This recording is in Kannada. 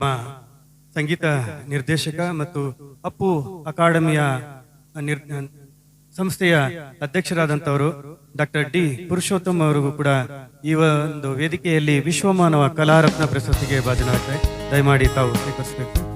ನಮ್ಮ ಸಂಗೀತ ನಿರ್ದೇಶಕ ಮತ್ತು ಅಪ್ಪು ಅಕಾಡೆಮಿಯ ನಿರ್ ಸಂಸ್ಥೆಯ ಅಧ್ಯಕ್ಷರಾದಂಥವರು ಡಾಕ್ಟರ್ ಡಿ. ಪುರುಷೋತ್ತಮ್ ಅವರಿಗೂ ಕೂಡ ಈ ಒಂದು ವೇದಿಕೆಯಲ್ಲಿ ವಿಶ್ವಮಾನವ ಕಲಾರತ್ನ ಪ್ರಶಸ್ತಿಗೆ ಭಾಜನವಾಗ್ತಾರೆ ದಯಮಾಡಿ ತಾವು ಸ್ವೀಕರಿಸಬೇಕು.